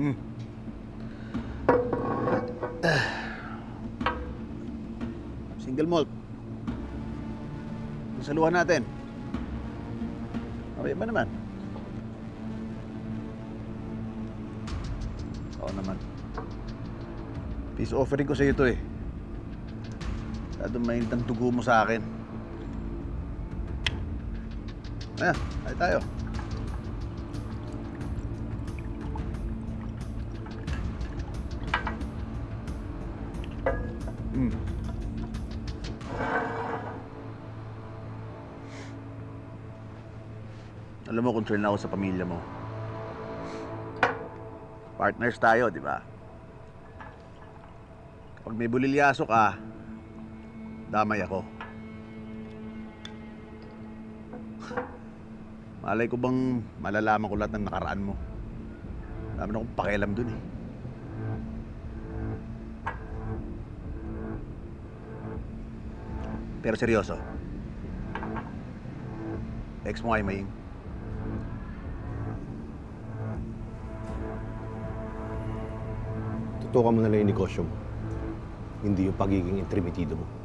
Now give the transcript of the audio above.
Ah. Single malt. Saluhan natin. Okay ba naman? Oo naman. Peace offering ko sa iyo to eh. Masyado mainit ang dugo mo sa akin. Ayan, tayo tayo. Alam mo, concern ako sa pamilya mo. Partners tayo, di ba? Kapag may bulilyaso ka, damay ako. Malay ko bang malalaman ko lahat ng nakaraan mo. Dami na akong pakialam dun eh. Pero seryoso. Ex mo ay Maying. Tutukan mo na lang yung negosyo mo. Hindi yung pagiging intrimitido mo.